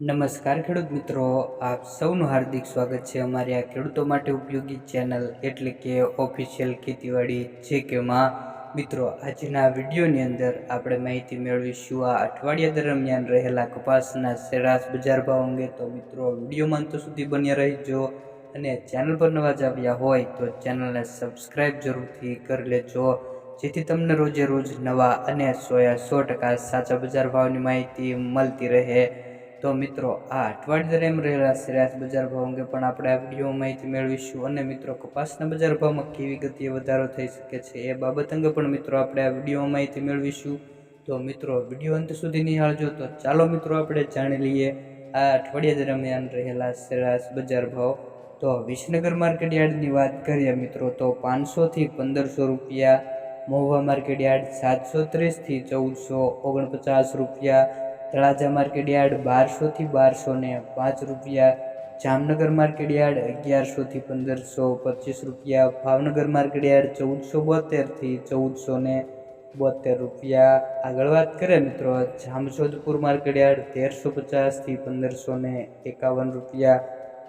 નમસ્કાર ખેડૂત મિત્રો, આપ સૌનું હાર્દિક સ્વાગત છે અમારી આ ખેડૂતો માટે ઉપયોગી ચેનલ એટલે કે ઓફિશિયલ ખેતીવાડી જે કેમાં મિત્રો, આજના વિડીયોની અંદર આપણે માહિતી મેળવીશું આ અઠવાડિયા દરમિયાન રહેલા કપાસના સરેરાશ બજાર ભાવ અંગે. તો મિત્રો વિડીયોમાં અંત સુધી બન્યા રહીજો અને ચેનલ પર નવા જ આવ્યા હોય તો ચેનલને સબસ્ક્રાઈબ જરૂરથી કરી લેજો, જેથી તમને રોજે રોજ નવા અને સોયા સો ટકા સાચા બજાર ભાવની માહિતી મળતી રહે. તો મિત્રો, આ અઠવાડિયા દરમિયાન રહેલા સરેરાશ બજાર ભાવ અંગે પણ આપણે આ વિડીયોમાં માહિતી મેળવીશું. અને મિત્રો, કપાસના બજાર ભાવમાં કેવી ગતિએ વધારો થઈ શકે છે એ બાબત અંગે પણ મિત્રો આપણે આ વિડીયોમાં માહિતી મેળવીશું. તો મિત્રો, વીડિયો અંત સુધી નિહાળજો. તો ચાલો મિત્રો, આપણે જાણી લઈએ આ અઠવાડિયા દરમિયાન રહેલા સરેરાશ બજાર ભાવ. તો વિસનગર માર્કેટ યાર્ડની વાત કરીએ મિત્રો, તો પાંચસોથી પંદરસો રૂપિયા, મહુવા માર્કેટ યાર્ડ સાતસો ત્રીસથી ચૌદસો ઓગણપચાસ રૂપિયા તળાજા માર્કેટ યાર્ડ બારસોથી બારસો ને પાંચ રૂપિયા, જામનગર માર્કેટ યાર્ડ અગિયારસોથી પંદરસો પચીસ રૂપિયા, ભાવનગર માર્કેટ યાર્ડ ચૌદસો બોતેરથી ચૌદસો ને બોતેર રૂપિયા. આગળ વાત કરીએ મિત્રો, જામજોધપુર માર્કેટ યાર્ડ તેરસો પચાસથી પંદરસો ને એકાવન રૂપિયા,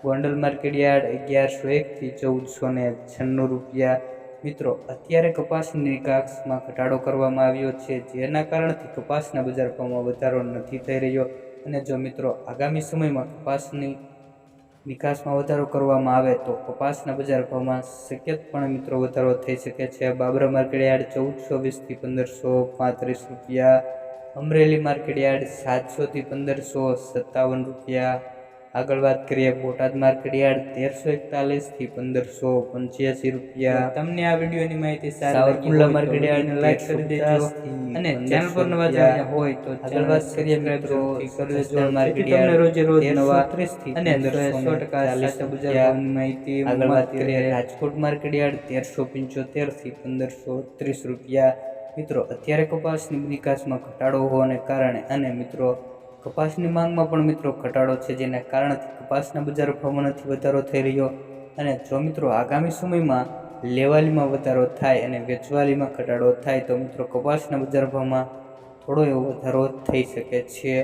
ગોંડલ માર્કેટ યાર્ડ અગિયારસો એકથી ચૌદસો ને છન્નું રૂપિયા. મિત્રો, અત્યારે કપાસની નિકાસમાં ઘટાડો કરવામાં આવ્યો છે, જેના કારણથી કપાસના બજાર ભાવમાં વધારો નથી થઈ રહ્યો. અને જો મિત્રો, આગામી સમયમાં કપાસની નિકાસમાં વધારો કરવામાં આવે, તો કપાસના બજાર ભાવમાં શક્યતપણે મિત્રો વધારો થઈ શકે છે. બાબરા માર્કેટ યાર્ડ ચૌદસો વીસથી પંદરસો પાંત્રીસ રૂપિયા, અમરેલી માર્કેટ યાર્ડ સાતસોથી પંદરસો સત્તાવન રૂપિયા આગળ વાત કરીએ બોટાદ માર્કેટ યાર્ડ તેરસો એકતાલીસથી પંદરસો પંચ્યાસી રૂપિયા. તમને આ વિડીયોની માહિતી સાવરકુંડલા માર્કેટ યાર્ડને લાઈક કરી દેજો. અને ચેનલ પર નવા આવ્યા હોય તો આગળ વાત કરીએ મિત્રો સરલેશ્વર માર્કેટ યાર્ડ રોજે રોજ નવા અને સો ટકા સાચા ગુજરાતની માહિતી આગળ વાત કરીએ રાજકોટ માર્કેટ યાર્ડ તેરસો પંચોતેરથી પંદરસો ત્રીસ રૂપિયા. મિત્રો અત્યારે કપાસની નિકાસમાં ઘટાડો હોવાને કારણે અને મિત્રો કપાસની માંગમાં પણ મિત્રો ઘટાડો છે, જેના કારણથી કપાસના બજાર ભાવમાં નથી વધારો થઈ રહ્યો અને જો મિત્રો આગામી સમયમાં લેવાલીમાં વધારો થાય અને વેચવાલીમાં ઘટાડો થાય, તો મિત્રો કપાસના બજાર ભાવમાં થોડો એવો વધારો થઈ શકે છે.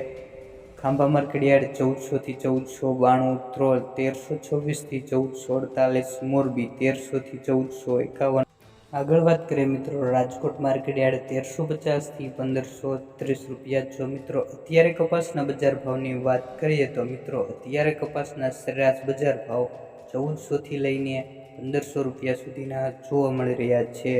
ખાંભા માર્કેટ યાર્ડ ચૌદસોથી ચૌદસો બાણું ત્રોલ તેરસો છવ્વીસથી ચૌદસો અડતાલીસ, મોરબી તેરસોથી ચૌદસો એકાવન આગળ વાત કરીએ મિત્રો, રાજકોટ માર્કેટ યાર્ડ તેરસો પચાસથી પંદરસો ત્રીસ રૂપિયા. જો મિત્રો અત્યારે કપાસના બજાર ભાવની વાત કરીએ તો મિત્રો અત્યારે કપાસના સરેરાશ બજાર ભાવ ચૌદસોથી લઈને પંદરસો રૂપિયા સુધીના જોવા મળી રહ્યા છે.